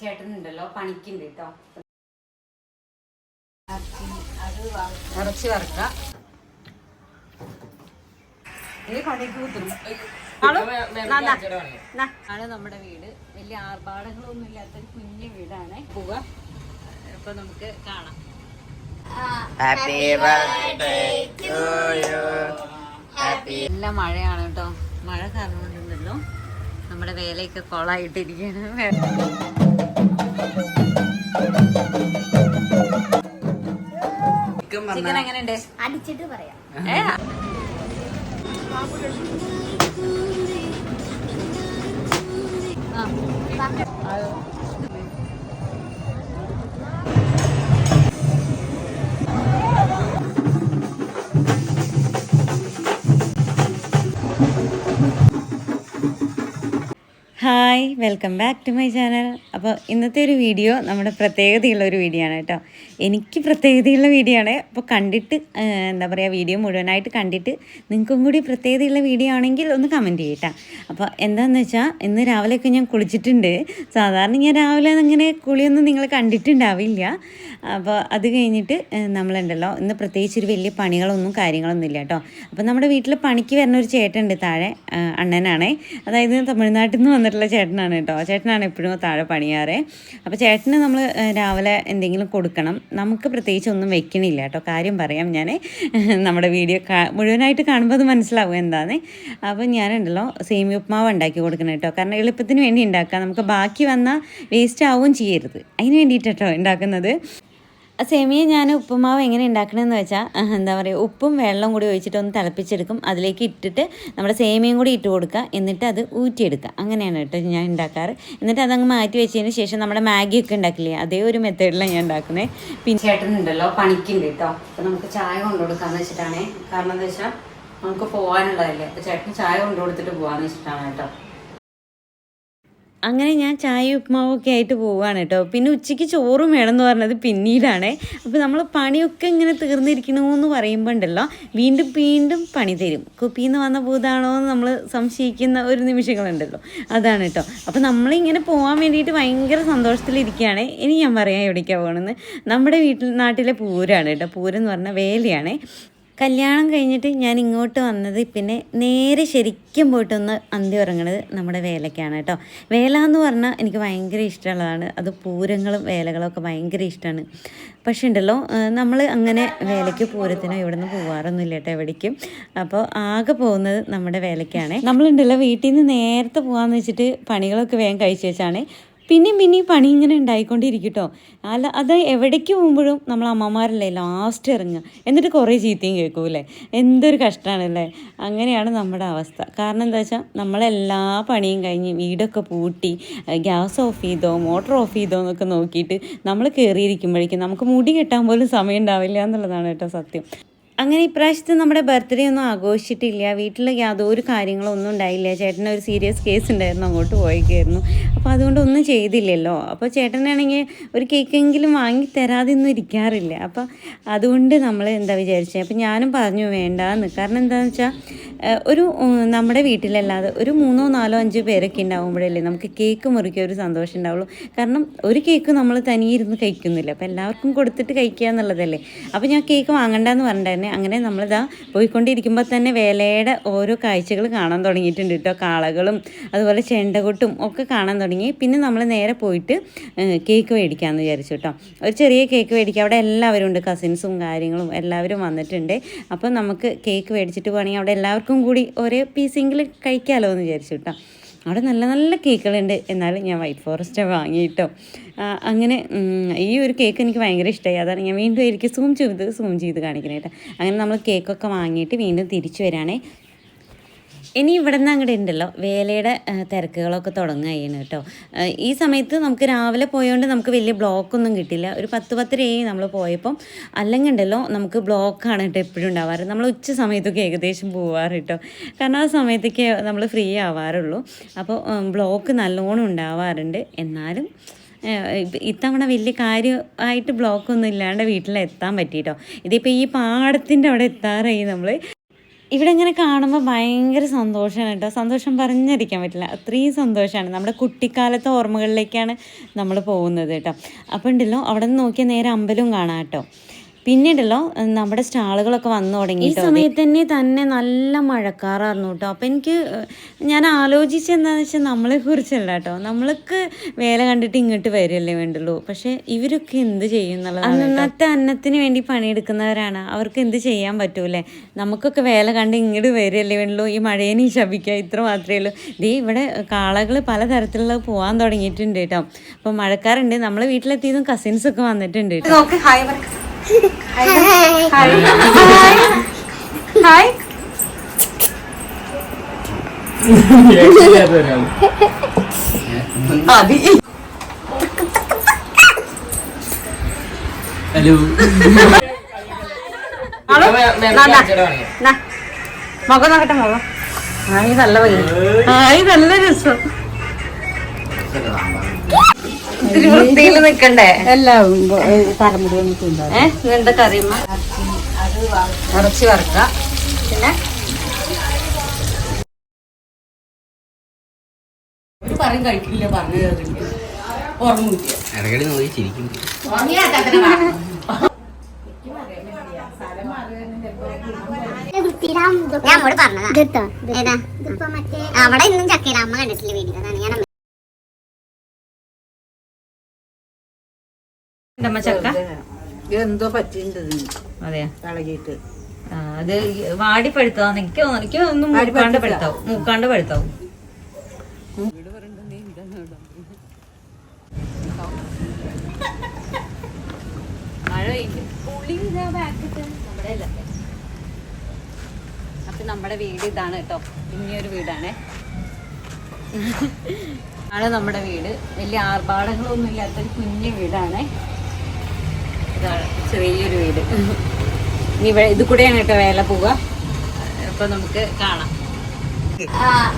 ചേട്ടനുണ്ടല്ലോ പണിക്കുണ്ട് കേട്ടോ ഉറച്ച് വറുക്ക. കുത്തുന്നു. ആണ്? നമ്മുടെ വീട്. വലിയ ആർഭാടങ്ങളൊന്നും ഇല്ലാത്ത ഒരു കുഞ്ഞു വീടാണ്. പോവുക അപ്പൊ നമുക്ക് കാണാം. എല്ലാം birthday ടു. ഹാപ്പി നല്ല മഴയാണ് കേട്ടോ മഴ കാരണം കൊണ്ടുണ്ടല്ലോ നമ്മുടെ വേലയൊക്കെ കൊളായിട്ടിരിക്കുകയാണ്. ചിക്കൻ എങ്ങനെയുണ്ട്? അടിച്ചിട്ട് പറയാം. ഏ? ആ. Hi welcome back to my channel. അപ്പോൾ ഇന്നത്തെ ഒരു വീഡിയോ നമ്മുടെ പ്രത്യേകതയുള്ള ഒരു വീഡിയോ ആണ് കേട്ടോ. എനിക്ക് പ്രത്യേകതയുള്ള വീഡിയോ ആണ്. അപ്പോൾ കണ്ടിട്ട് എന്താ പറയുക വീഡിയോ മുഴുവനായിട്ട് കണ്ടിട്ട് നിങ്ങൾക്കും കൂടി പ്രത്യേകതയുള്ള വീഡിയോ ആണെങ്കിൽ ഒന്ന് കമന്റ് ചെയ്യട്ടാ. അപ്പോൾ എന്താണെന്ന് വെച്ചാൽ ഇന്ന് രാവിലെയൊക്കെ ഞാൻ കുളിച്ചിട്ടുണ്ട്. സാധാരണ ഞാൻ രാവിലെ അങ്ങനെ കുളിയൊന്നും നിങ്ങൾ കണ്ടിട്ടുണ്ടാവില്ല. അപ്പോൾ അത് കഴിഞ്ഞിട്ട് നമ്മളുണ്ടല്ലോ ഇന്ന് പ്രത്യേകിച്ച് ഒരു വലിയ പണികളൊന്നും കാര്യങ്ങളൊന്നും ഇല്ല കേട്ടോ. അപ്പോൾ നമ്മുടെ വീട്ടിൽ പണിക്ക് വരുന്ന ഒരു ചേട്ടൻ ഉണ്ട് താഴെ അണ്ണനാണേ. അതായത് തമിഴ്നാട്ടിൽ നിന്ന് വന്നിട്ടുള്ള ചേട്ടനാണ് കേട്ടോ. ചേട്ടനാണ് എപ്പോഴും താഴെ പണിയാറ്. അപ്പോൾ ചേട്ടന് നമ്മൾ രാവിലെ എന്തെങ്കിലും കൊടുക്കണം. നമുക്ക് പ്രത്യേകിച്ച് ഒന്നും വെക്കണില്ല കേട്ടോ. കാര്യം പറയാം ഞാൻ നമ്മുടെ വീഡിയോ മുഴുവനായിട്ട് കാണുമ്പോൾ അത് മനസ്സിലാവും എന്താന്ന്. അപ്പോൾ ഞാനുണ്ടല്ലോ സേമി ഉപ്മാവ് ഉണ്ടാക്കി കൊടുക്കണം കേട്ടോ. കാരണം എളുപ്പത്തിന് വേണ്ടി ഉണ്ടാക്കാം. നമുക്ക് ബാക്കി വന്നാൽ വേസ്റ്റ് ആവുകയും ചെയ്യരുത്. അതിന് വേണ്ടിയിട്ട് ഉണ്ടാക്കുന്നത്. സേമിയ ഞാൻ ഉപ്പുമാവ് എങ്ങനെ ഉണ്ടാക്കണമെന്ന് വെച്ചാൽ എന്താ പറയുക ഉപ്പും വെള്ളവും കൂടി ഒഴിച്ചിട്ട് ഒന്ന് തിളപ്പിച്ചെടുക്കും. അതിലേക്ക് ഇട്ടിട്ട് നമ്മുടെ സേമിയയും കൂടി ഇട്ട് കൊടുക്കുക. എന്നിട്ട് അത് ഊറ്റിയെടുക്കുക. അങ്ങനെയാണ് കേട്ടോ ഞാൻ ഉണ്ടാക്കാറ്. എന്നിട്ട് അതങ്ങ് മാറ്റി വെച്ചതിന് ശേഷം നമ്മുടെ മാഗി ഒക്കെ ഉണ്ടാക്കില്ലേ അതേ ഒരു മെത്തേഡിലാണ് ഞാൻ ഉണ്ടാക്കുന്നത് പിന്നെ ചേട്ടനുണ്ടല്ലോ പണിക്കുണ്ട് കേട്ടോ. അപ്പോൾ നമുക്ക് ചായ കൊണ്ടു കൊടുക്കാന്ന് വെച്ചിട്ടാണേ. കാരണം എന്താ വെച്ചാൽ നമുക്ക് പോകാനുള്ളതല്ലേ അപ്പോൾ ചേട്ടന് ചായ കൊണ്ടു കൊടുത്തിട്ട് പോകാന്ന് വെച്ചിട്ടാണ് കേട്ടോ. അങ്ങനെ ഞാൻ ചായ ഉപ്മാവൊക്കെ ആയിട്ട് പോവുകയാണ് കേട്ടോ. പിന്നെ ഉച്ചയ്ക്ക് ചോറും വേണം എന്ന് പറഞ്ഞത് പിന്നീടാണ്. അപ്പോൾ നമ്മൾ പണിയൊക്കെ ഇങ്ങനെ തീർന്നിരിക്കണമെന്ന് പറയുമ്പോൾ ഉണ്ടല്ലോ വീണ്ടും വീണ്ടും പണി തരും. കുപ്പിയിൽ നിന്ന് വന്ന ഭൂതാണോ എന്ന് നമ്മൾ സംശയിക്കുന്ന ഒരു നിമിഷങ്ങളുണ്ടല്ലോ. അതാണ് കേട്ടോ. അപ്പോൾ നമ്മളിങ്ങനെ പോകാൻ വേണ്ടിയിട്ട് ഭയങ്കര സന്തോഷത്തിലിരിക്കുകയാണ് ഇനി ഞാൻ പറയാം എവിടേക്കാണ് പോകണമെന്ന് നമ്മുടെ വീട്ടിൽ നാട്ടിലെ പൂരമാണ് കേട്ടോ. പൂരം എന്ന് പറഞ്ഞാൽ വേലയാണ്. കല്യാണം കഴിഞ്ഞിട്ട് ഞാൻ ഇങ്ങോട്ട് വന്നത് പിന്നെ നേരെ ശരിക്കും പോയിട്ടൊന്ന് അന്തി ഉറങ്ങണത് നമ്മുടെ വേലയ്ക്കാണ് കേട്ടോ. വേല എന്ന് പറഞ്ഞാൽ എനിക്ക് ഭയങ്കര ഇഷ്ടമുള്ളതാണ്. അത് പൂരങ്ങളും വേലകളും ഒക്കെ ഭയങ്കര ഇഷ്ടമാണ്. പക്ഷേ ഉണ്ടല്ലോ നമ്മൾ അങ്ങനെ വേലയ്ക്ക് പൂരത്തിനോ ഇവിടെ നിന്ന് പോകാറൊന്നുമില്ല കേട്ടോ എവിടേക്കും. അപ്പോൾ ആകെ പോകുന്നത് നമ്മുടെ വേലയ്ക്കാണ്. നമ്മളുണ്ടല്ലോ വീട്ടിൽ നിന്ന് നേരത്തെ പോകാമെന്ന് വെച്ചിട്ട് പണികളൊക്കെ വേഗം കഴിച്ചു വെച്ചാണ്. പിന്നെയും പിന്നെയും പണി ഇങ്ങനെ ഉണ്ടായിക്കൊണ്ടിരിക്കും കേട്ടോ അല്ല അത് എവിടേക്ക് പോകുമ്പോഴും നമ്മൾ അമ്മമാരല്ലേ ലാസ്റ്റ് ഇറങ്ങുക. എന്നിട്ട് കുറേ ചീത്തയും കേൾക്കൂലേ എന്തൊരു കഷ്ടമാണല്ലേ? അങ്ങനെയാണ് നമ്മുടെ അവസ്ഥ. കാരണം എന്താ വെച്ചാൽ നമ്മളെല്ലാ പണിയും കഴിഞ്ഞ് വീടൊക്കെ പൂട്ടി ഗ്യാസ് ഓഫ് ചെയ്തോ മോട്ടർ ഓഫ് ചെയ്തോ എന്നൊക്കെ നോക്കിയിട്ട് നമ്മൾ കയറിയിരിക്കുമ്പോഴേക്കും നമുക്ക് മുടി കെട്ടാൻ പോലും സമയം ഉണ്ടാവില്ല എന്നുള്ളതാണ് കേട്ടോ സത്യം. അങ്ങനെ ഇപ്രാവശ്യത്തെ നമ്മുടെ ബർത്ത്ഡേ ഒന്നും ആഘോഷിച്ചിട്ടില്ല. വീട്ടിൽ യാതൊരു കാര്യങ്ങളും ഒന്നും ഉണ്ടായില്ല. ചേട്ടന് ഒരു സീരിയസ് കേസ് ഉണ്ടായിരുന്നു. അങ്ങോട്ട് പോയിക്കായിരുന്നു. അപ്പോൾ അതുകൊണ്ട് ഒന്നും ചെയ്തില്ലല്ലോ. അപ്പോൾ ചേട്ടനാണെങ്കിൽ ഒരു കേക്കെങ്കിലും വാങ്ങി തരാതെ ഒന്നും ഇരിക്കാറില്ല. അപ്പോൾ അതുകൊണ്ട് നമ്മൾ എന്താ വിചാരിച്ചത് അപ്പോൾ ഞാനും പറഞ്ഞു വേണ്ടാന്ന്. കാരണം എന്താണെന്ന് വെച്ചാൽ ഒരു നമ്മുടെ വീട്ടിലല്ലാതെ ഒരു മൂന്നോ നാലോ അഞ്ചോ പേരൊക്കെ ഉണ്ടാകുമ്പോഴല്ലേ നമുക്ക് കേക്ക് മുറിക്കുക ഒരു സന്തോഷം ഉണ്ടാവുള്ളൂ. കാരണം ഒരു കേക്ക് നമ്മൾ തനിയെ ഇരുന്ന് കഴിക്കുന്നില്ല. അപ്പോൾ എല്ലാവർക്കും കൊടുത്തിട്ട് കഴിക്കുക എന്നുള്ളതല്ലേ അപ്പോൾ ഞാൻ കേക്ക് വാങ്ങണ്ടെന്ന് പറഞ്ഞിട്ടുണ്ടായിരുന്നു. അങ്ങനെ നമ്മളിതാ പോയിക്കൊണ്ടിരിക്കുമ്പോൾ തന്നെ വേലയുടെ ഓരോ കാഴ്ചകൾ കാണാൻ തുടങ്ങിയിട്ടുണ്ട് കേട്ടോ. കാളകളും അതുപോലെ ചെണ്ടകൊട്ടും ഒക്കെ കാണാൻ തുടങ്ങി. പിന്നെ നമ്മൾ നേരെ പോയിട്ട് കേക്ക് മേടിക്കാമെന്ന് വിചാരിച്ചു കേട്ടോ. ഒരു ചെറിയ കേക്ക് മേടിക്കുക അവിടെ എല്ലാവരും ഉണ്ട്. കസിൻസും കാര്യങ്ങളും എല്ലാവരും വന്നിട്ടുണ്ട്. അപ്പോൾ നമുക്ക് കേക്ക് മേടിച്ചിട്ട് പോകണമെങ്കിൽ അവിടെ എല്ലാവർക്കും കൂടി ഒരേ പീസെങ്കിലും കഴിക്കാമല്ലോ എന്ന് വിചാരിച്ചു കേട്ടോ. അവിടെ നല്ല നല്ല കേക്കുകളുണ്ട്. എന്നാലും ഞാൻ വൈറ്റ് ഫോറസ്റ്റ് വാങ്ങിയിട്ടോ. അങ്ങനെ ഈ ഒരു കേക്ക് എനിക്ക് ഭയങ്കര ഇഷ്ടമായി അതാണ് ഞാൻ വീണ്ടും എനിക്ക് സൂം ചെയ്ത് സൂം ചെയ്ത് കാണിക്കണേട്ടോ അങ്ങനെ നമ്മൾ കേക്കൊക്കെ വാങ്ങിയിട്ട് വീണ്ടും തിരിച്ചു വരാണേ. ഇനി ഇവിടെ നിന്ന് അങ്ങോട്ട് ഉണ്ടല്ലോ. വേലയുടെ തിരക്കുകളൊക്കെ തുടങ്ങുകയാണ് കേട്ടോ. ഈ സമയത്ത് നമുക്ക് രാവിലെ പോയതുകൊണ്ട് നമുക്ക് വലിയ ബ്ലോക്കൊന്നും കിട്ടില്ല. ഒരു പത്ത് പത്തരയായി നമ്മൾ പോയപ്പം അല്ലെങ്കിൽ ഉണ്ടല്ലോ നമുക്ക് ബ്ലോക്കാണ് കേട്ടോ എപ്പോഴും ഉണ്ടാവാറ്. നമ്മൾ ഉച്ച സമയത്തൊക്കെ ഏകദേശം പോവാറ് കേട്ടോ. കാരണം ആ സമയത്തൊക്കെ നമ്മൾ ഫ്രീ ആവാറുള്ളൂ. അപ്പോൾ ബ്ലോക്ക് നല്ലോണം ഉണ്ടാവാറുണ്ട്. എന്നാലും ഇത്തവണ വലിയ കാര്യമായിട്ട് ബ്ലോക്കൊന്നും ഇല്ലാണ്ട് വീട്ടിലെത്താൻ പറ്റിയിട്ടോ. ഇതിപ്പോൾ ഈ പാടത്തിന്റെ അവിടെ എത്താറായി നമ്മൾ ഇവിടെ ഇങ്ങനെ കാണുമ്പോൾ ഭയങ്കര സന്തോഷമാണ് കേട്ടോ. സന്തോഷം പറഞ്ഞറിയിക്കാൻ പറ്റില്ല. അത്രയും സന്തോഷമാണ് നമ്മുടെ കുട്ടിക്കാലത്തെ ഓർമ്മകളിലേക്കാണ് നമ്മൾ പോകുന്നത് കേട്ടോ. അപ്പോൾ ഉണ്ടല്ലോ അവിടെ നിന്ന് നോക്കിയാൽ നേരെ അമ്പലവും കാണാം കേട്ടോ. പിന്നീടല്ലോ നമ്മുടെ സ്റ്റാളുകളൊക്കെ വന്നു തുടങ്ങി ഈ സമയത്ത് തന്നെ തന്നെ നല്ല മഴക്കാറായിരുന്നു കേട്ടോ അപ്പം എനിക്ക് ഞാൻ ആലോചിച്ച എന്താണെന്ന് വെച്ചാൽ നമ്മളെ കുറിച്ചല്ല കേട്ടോ നമ്മൾക്ക് വേല കണ്ടിട്ട് ഇങ്ങോട്ട് വരില്ലേ വേണ്ടുള്ളൂ. പക്ഷേ ഇവരൊക്കെ എന്ത് ചെയ്യും എന്നുള്ളതാണ് അന്നത്തെ അന്നത്തിന് വേണ്ടി പണിയെടുക്കുന്നവരാണ്. അവർക്ക് എന്ത് ചെയ്യാൻ പറ്റൂലേ നമുക്കൊക്കെ വേല കണ്ട് ഇങ്ങോട്ട് വരില്ലേ വേണ്ടുള്ളൂ. ഈ മഴേനെ ശപിക്കുക ഇത്ര മാത്രമേ ഉള്ളൂ. ദേ ഇവിടെ കാളകൾ പലതരത്തിലുള്ള പോകാൻ തുടങ്ങിയിട്ടുണ്ട് കേട്ടോ അപ്പം മഴക്കാറുണ്ട്. നമ്മളെ വീട്ടിലെത്തിയതും കസിൻസ് ഒക്കെ വന്നിട്ടുണ്ട് ഹായ് ഹായ് ഹലോ മുഖം നോക്കട്ടെ മുഖം ആയി നല്ല ആയി നല്ല രസം ഇത്തിരി വൃത്തിയിൽ നിക്കണ്ടേ എല്ലാം തലമുടി വന്നിട്ടുണ്ട് ഏഹ് ഇതെന്താ കറിയമ്മ ഇറച്ചി വറുക്ക പിന്നെ? പറയും കഴിക്കില്ല പറഞ്ഞു ഞാൻ പറഞ്ഞതാ. ഏതാ? അവിടെ ഇന്നും ചക്കയുടെ അമ്മ കണ്ടിട്ടില്ല വീടിന്റെ അതാണ് ഞാൻ ഉണ്ടമ്മ ചക്ക? എന്തോ പറ്റിയിട്ടുണ്ട് അതെയാ? ഇളകിയിട്ട്. അത് വാടി പഴുത്തതാന്ന് എനിക്ക് എനിക്ക് ഒന്നും മൂക്കാണ്ട് പഴുത്താവും. മൂക്കാണ്ട് പഴുത്താവും. അപ്പൊ നമ്മുടെ വീട് ഇതാണ് കേട്ടോ. ഇനിയൊരു വീടാണേ. ആണ് നമ്മുടെ വീട്. വലിയ ആർഭാടങ്ങളൊന്നും ഇല്ലാത്തൊരു കുഞ്ഞു വീടാണേ. ഇതാണ് ചെറിയൊരു വീട്. ഇനി ഇവിടെ ഇത് കൂടെയാണ് കേട്ടോ വേല പോവുക അപ്പൊ നമുക്ക് കാണാം.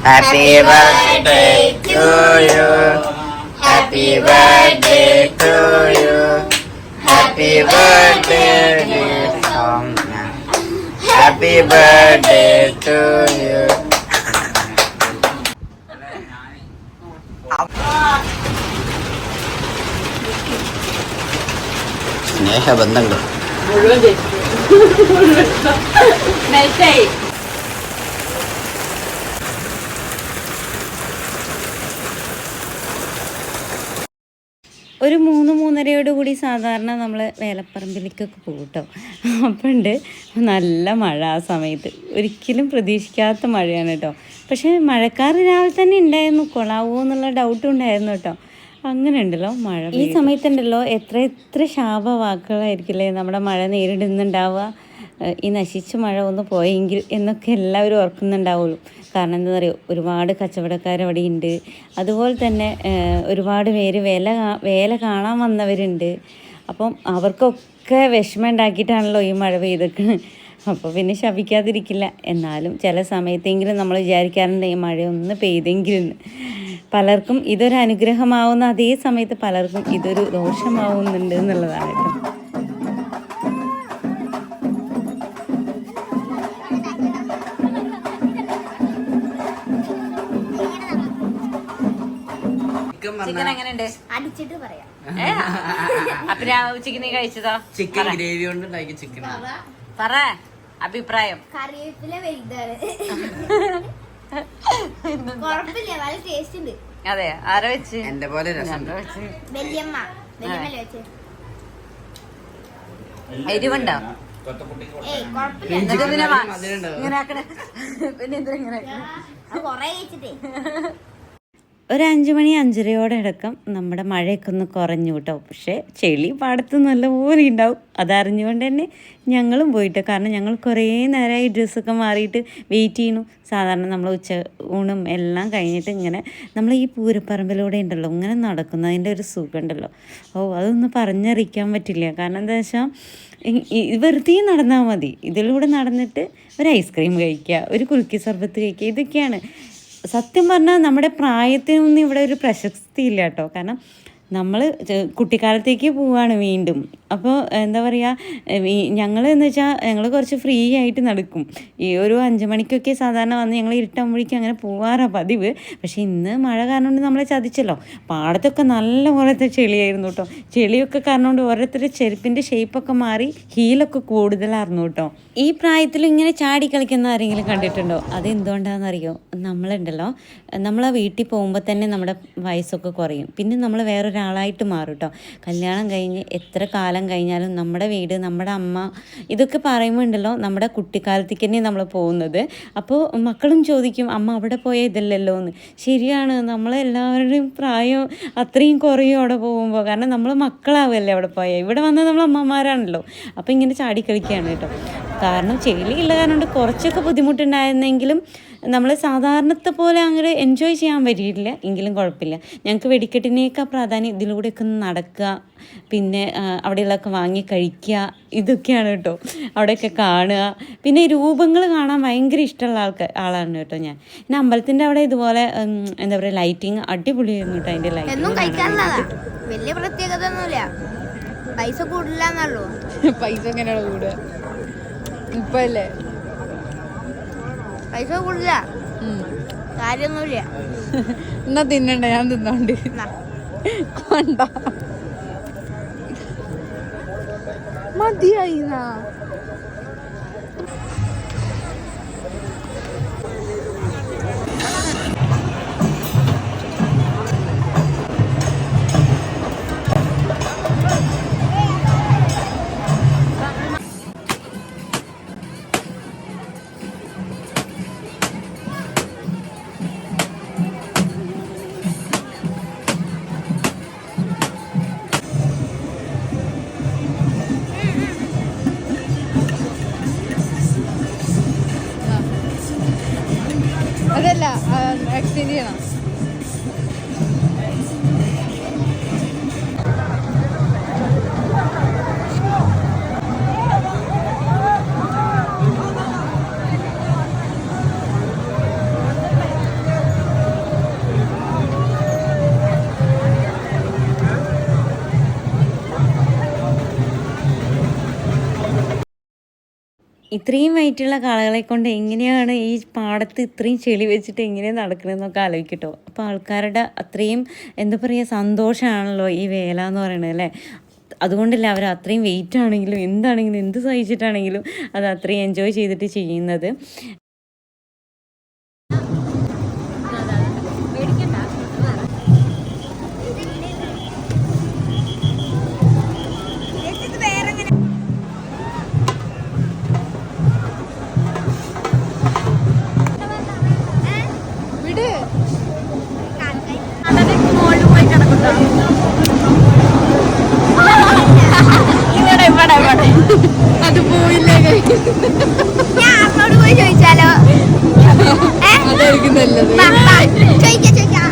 Happy birthday to you happy birthday to you happy birthday happy birthday to you സ്നേഹബന്ധങ്ങൾ ഒരു മൂന്ന് മൂന്നരയോട് കൂടി സാധാരണ നമ്മൾ വേലപ്പറമ്പിലേക്കൊക്കെ പോകും കേട്ടോ അപ്പം ഉണ്ട് നല്ല മഴ ആ സമയത്ത്. ഒരിക്കലും പ്രതീക്ഷിക്കാത്ത മഴയാണ് കേട്ടോ പക്ഷേ മഴക്കാർ രാവിലെ തന്നെ ഉണ്ടായിരുന്നു കൊളാവോ എന്നുള്ള ഡൗട്ടും ഉണ്ടായിരുന്നു കേട്ടോ അങ്ങനെ ഉണ്ടല്ലോ മഴ ഈ സമയത്തുണ്ടല്ലോ എത്ര എത്ര ശാപ വാക്കുകളായിരിക്കില്ലേ നമ്മുടെ മഴ നേരിടുന്നുണ്ടാവുക. ഈ നശിച്ച മഴ ഒന്ന് പോയെങ്കിൽ എന്നൊക്കെ എല്ലാവരും ഓർക്കുന്നുണ്ടാവുള്ളൂ. കാരണം എന്താ പറയുക ഒരുപാട് കച്ചവടക്കാർ അവിടെ ഉണ്ട് അതുപോലെ തന്നെ ഒരുപാട് പേര് വേല വേല കാണാൻ വന്നവരുണ്ട്. അപ്പം അവർക്കൊക്കെ വിഷമം ഉണ്ടാക്കിയിട്ടാണല്ലോ ഈ മഴ പെയ്തേക്കുന്നത് അപ്പോൾ പിന്നെ ശപിക്കാതിരിക്കില്ല. എന്നാലും ചില സമയത്തെങ്കിലും നമ്മൾ വിചാരിക്കാറുണ്ട് ഈ മഴ ഒന്ന് പെയ്തെങ്കിലും പലർക്കും ഇതൊരു അനുഗ്രഹമാവുന്ന അതേ സമയത്ത് പലർക്കും ഇതൊരു ദോഷമാവുന്നുണ്ട് എന്നുള്ളതാണ് കേട്ടോ. ചിക്കൻ എങ്ങനെയുണ്ട്? അടിച്ചിട്ട് പറയാം. അപ്പൊ നീ കഴിച്ചതോ? ചിക്കൻ ഗ്രേവി കൊണ്ട് ചിക്കൻ പറ. അഭിപ്രായം. കറിവേപ്പില വലുതാണ്. കുഴപ്പമില്ല നല്ല ടേസ്റ്റ് ഉണ്ട്. അതെ ആരോ വെച്ച്? എന്റെ പോലെ വല്യമ്മ വെച്ച്? എരിവുണ്ടോ? ഏയ് കുഴപ്പമില്ല എന്നിട്ട് ഇതിനെ വാ-. ഇങ്ങനെ ആക്കണേ. പിന്നെ എന്തിനാ ഇങ്ങനെ ആക്കണേ? കൊറേ കഴിച്ചിട്ടേ. ഒരു അഞ്ച് മണി അഞ്ചരയോടെ അടക്കം നമ്മുടെ മഴയൊക്കെ ഒന്ന് കുറഞ്ഞു കേട്ടോ. പക്ഷേ ചെളി പാടത്ത് നല്ലപോലെ ഉണ്ടാവും. അതറിഞ്ഞുകൊണ്ട് തന്നെ ഞങ്ങളും പോയിട്ട്. കാരണം ഞങ്ങൾ കുറേ നേരമായി ഡ്രസ്സൊക്കെ മാറിയിട്ട് വെയിറ്റ് ചെയ്യുന്നു. സാധാരണ നമ്മൾ ഉച്ച ഊണും എല്ലാം കഴിഞ്ഞിട്ട് ഇങ്ങനെ നമ്മൾ ഈ പൂരപ്പറമ്പിലൂടെ ഉണ്ടല്ലോ ഇങ്ങനെ നടക്കുന്നതിന്റെ ഒരു സുഖമുണ്ടല്ലോ. ഓ അതൊന്നും പറഞ്ഞറിയിക്കാൻ പറ്റില്ല. കാരണം എന്താ വെച്ചാൽ വെറുതെ നടന്നാൽ മതി. ഇതിലൂടെ നടന്നിട്ട് ഒരു ഐസ്ക്രീം കഴിക്കുക ഒരു കുലുക്കി സർബത്ത് കഴിക്കുക ഇതൊക്കെയാണ്. സത്യം പറഞ്ഞാൽ നമ്മുടെ പ്രായത്തിനൊന്നും ഇവിടെ ഒരു പ്രശസ്തി ഇല്ല കേട്ടോ. കാരണം നമ്മൾ കുട്ടിക്കാലത്തേക്ക് പോവുകയാണ് വീണ്ടും. അപ്പോൾ എന്താ പറയുക ഞങ്ങൾ എന്ന് വെച്ചാൽ ഞങ്ങൾ കുറച്ച് ഫ്രീ ആയിട്ട് നടക്കും. ഈ ഒരു അഞ്ച് മണിക്കൊക്കെ സാധാരണ വന്ന് ഞങ്ങൾ ഇരുട്ടാകുമ്പോഴേക്കും അങ്ങനെ പോവാറാണ് പതിവ്. പക്ഷേ ഇന്ന് മഴ കാരണം കൊണ്ട് നമ്മളെ ചതിച്ചല്ലോ. പാടത്തൊക്കെ നല്ല പോലത്തെ ചെളിയായിരുന്നു കേട്ടോ. ചെളിയൊക്കെ കാരണം കൊണ്ട് ഓരോരുത്തരുടെ ചെരുപ്പിന്റെ ഷേപ്പൊക്കെ മാറി ഹീലൊക്കെ കൂടുതലായിരുന്നു കേട്ടോ. ഈ പ്രായത്തിൽ ഇങ്ങനെ ചാടി കളിക്കുന്ന ആരെങ്കിലും കണ്ടിട്ടുണ്ടോ? അത് എന്തുകൊണ്ടാണെന്നറിയോ നമ്മളുണ്ടല്ലോ. നമ്മൾ ആ വീട്ടിൽ പോകുമ്പോൾ തന്നെ നമ്മുടെ വയസ്സൊക്കെ കുറയും. പിന്നെ നമ്മൾ വേറൊരാളായിട്ട് മാറും കേട്ടോ. കല്യാണം കഴിഞ്ഞ് എത്ര കാലം കഴിഞ്ഞാലും നമ്മുടെ വീട് നമ്മുടെ അമ്മ ഇതൊക്കെ പറയുമ്പോൾ ഉണ്ടല്ലോ നമ്മുടെ കുട്ടിക്കാലത്തേക്ക് തന്നെ നമ്മൾ പോകുന്നത്. അപ്പോൾ മക്കളും ചോദിക്കും അമ്മ അവിടെ പോയ ഇതല്ലല്ലോ എന്ന്. ശരിയാണ് നമ്മളെല്ലാവരുടെയും പ്രായം അത്രയും കുറയും അവിടെ പോകുമ്പോൾ കാരണം നമ്മൾ മക്കളാവുമല്ലേ അവിടെ പോയാൽ ഇവിടെ വന്നത് നമ്മൾ അമ്മമാരാണല്ലോ. അപ്പോൾ ഇങ്ങനെ ചാടി കളിക്കുകയാണ് കേട്ടോ. കാരണം ചെളിയുള്ള കാരണം കുറച്ചൊക്കെ ബുദ്ധിമുട്ടുണ്ടായിരുന്നെങ്കിലും നമ്മൾ സാധാരണത്തെ പോലെ അങ്ങോട്ട് എൻജോയ് ചെയ്യാൻ പറ്റിയിട്ടില്ല എങ്കിലും കുഴപ്പമില്ല. ഞങ്ങൾക്ക് വെടിക്കെട്ടിനേക്കാൾ പ്രാധാന്യം ഇതിലൂടെയൊക്കെ ഒന്ന് നടക്കുക പിന്നെ അവിടെയുള്ളതൊക്കെ വാങ്ങി കഴിക്കുക ഇതൊക്കെയാണ് കേട്ടോ അവിടെയൊക്കെ കാണുക. പിന്നെ രൂപങ്ങൾ കാണാൻ ഭയങ്കര ഇഷ്ടമുള്ള ആൾക്ക് ആളാണ് കേട്ടോ ഞാൻ. പിന്നെ അമ്പലത്തിന്റെ അവിടെ ഇതുപോലെ എന്താ പറയുക ലൈറ്റിങ് അടിപൊളിയായിരുന്നു കേട്ടോ അതിന്റെ ലൈറ്റിംഗ് വലിയ പ്രത്യേകത ഒന്നുമില്ല. പൈസ കൂടില്ല പൈസ എങ്ങനെയാണ് കൂടുക? ഇപ്പൊ അല്ലേ പൈസ കൂടില്ല കാര്യൊന്നുമില്ല എന്നാ തിന്നണ്ട ഞാൻ തിന്നോണ്ട്. വേണ്ട ഇത്രയും വൈറ്റുള്ള കാളകളെ കൊണ്ട് എങ്ങനെയാണ് ഈ പാടത്ത് ഇത്രയും ചെളി വെച്ചിട്ട് എങ്ങനെ നടക്കണമെന്നൊക്കെ ആലോചിക്കട്ടോ. അപ്പോൾ ആൾക്കാരുടെ അത്രയും എന്താ പറയുക സന്തോഷമാണല്ലോ ഈ വേല എന്ന് പറയുന്നത് അല്ലേ? അതുകൊണ്ടല്ല അവർ അത്രയും വെയിറ്റ് ആണെങ്കിലും എന്താണെങ്കിലും എന്ത് സഹിച്ചിട്ടാണെങ്കിലും അത് അത്രയും എൻജോയ് ചെയ്തിട്ട് ചെയ്യുന്നത്. അത് പോയില്ലേ? ഞാൻ പോയി ചോദിച്ചാലോ? അതായിരിക്കും നല്ലത്. ചോദിക്കാം ചോദിക്കാം.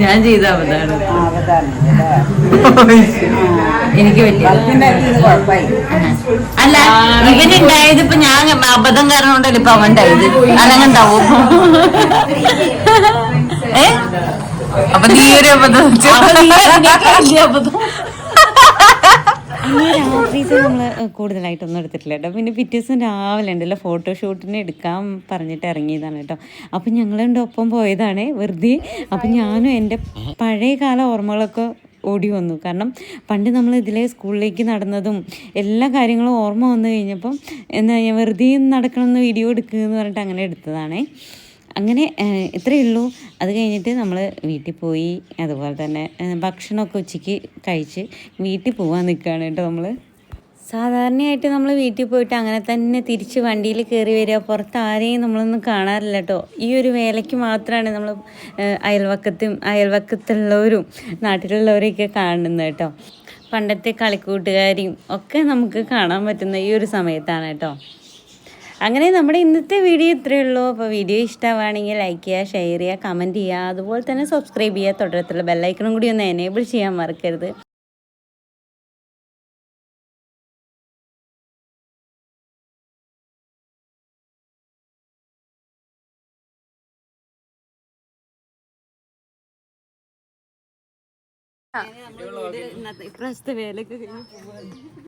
ഞാൻ ചെയ്ത അവതാണ് എനിക്ക് വലിയ അല്ല ഇവനുണ്ടായത് ഇപ്പൊ ഞാൻ അബദ്ധം കാരണം കൊണ്ടല്ലേ ഇപ്പൊ അവണ്ടായത് അനങ്ങുണ്ടാവും ഏ? അപ്പൊ നീ ഒരു അബദ്ധം അബദ്ധം അന്ന് രാത്രിയിൽ നമ്മൾ കൂടുതലായിട്ടൊന്നും എടുത്തിട്ടില്ല കേട്ടോ. പിന്നെ പിറ്റേ ദിവസം രാവിലെ ഉണ്ടല്ലോ ഫോട്ടോഷൂട്ടിന് എടുക്കാൻ പറഞ്ഞിട്ട് ഇറങ്ങിയതാണ് കേട്ടോ. അപ്പം ഞങ്ങളുടെ ഒപ്പം പോയതാണ് വെറുതെ. അപ്പം ഞാനും എന്റെ പഴയ കാല ഓർമ്മകളൊക്കെ ഓടി വന്നു. കാരണം പണ്ട് നമ്മൾ ഇതിലെ സ്കൂളിലേക്ക് നടന്നതും എല്ലാ കാര്യങ്ങളും ഓർമ്മ വന്നു കഴിഞ്ഞപ്പം എന്താ ഞാൻ വെറുതെ നടക്കണമെന്ന് വീഡിയോ എടുക്കുക എന്ന് പറഞ്ഞിട്ട് അങ്ങനെ എടുത്തതാണേ. അങ്ങനെ ഇത്രയേ ഉള്ളൂ. അത് കഴിഞ്ഞിട്ട് നമ്മൾ വീട്ടിൽ പോയി അതുപോലെ തന്നെ ഭക്ഷണമൊക്കെ ഉച്ചയ്ക്ക് കഴിച്ച് വീട്ടിൽ പോകാൻ നിൽക്കുകയാണ് കേട്ടോ നമ്മൾ സാധാരണയായിട്ട് നമ്മൾ വീട്ടിൽ പോയിട്ട് അങ്ങനെ തന്നെ തിരിച്ച് വണ്ടിയിൽ കയറി വരിക പുറത്ത് ആരെയും നമ്മളൊന്നും കാണാറില്ല കേട്ടോ. ഈ ഒരു വേലയ്ക്ക് മാത്രമാണ് നമ്മൾ അയൽവക്കത്തും അയൽവക്കത്തുള്ളവരും നാട്ടിലുള്ളവരെയൊക്കെ കാണുന്നത് കേട്ടോ. പണ്ടത്തെ കളിക്കൂട്ടുകാരെയും ഒക്കെ നമുക്ക് കാണാൻ പറ്റുന്ന ഈ ഒരു സമയത്താണ് കേട്ടോ. അങ്ങനെ നമ്മുടെ ഇന്നത്തെ വീഡിയോ ഇത്രയേ ഉള്ളൂ. അപ്പോൾ വീഡിയോ ഇഷ്ടമാണെങ്കിൽ ലൈക്ക് ചെയ്യുക ഷെയർ ചെയ്യുക കമന്റ് ചെയ്യുക. അതുപോലെ തന്നെ സബ്സ്ക്രൈബ് ചെയ്യുക. തുടരത്തുള്ള ബെല്ലൈക്കണും കൂടി ഒന്ന് എനേബിൾ ചെയ്യാൻ മറക്കരുത്.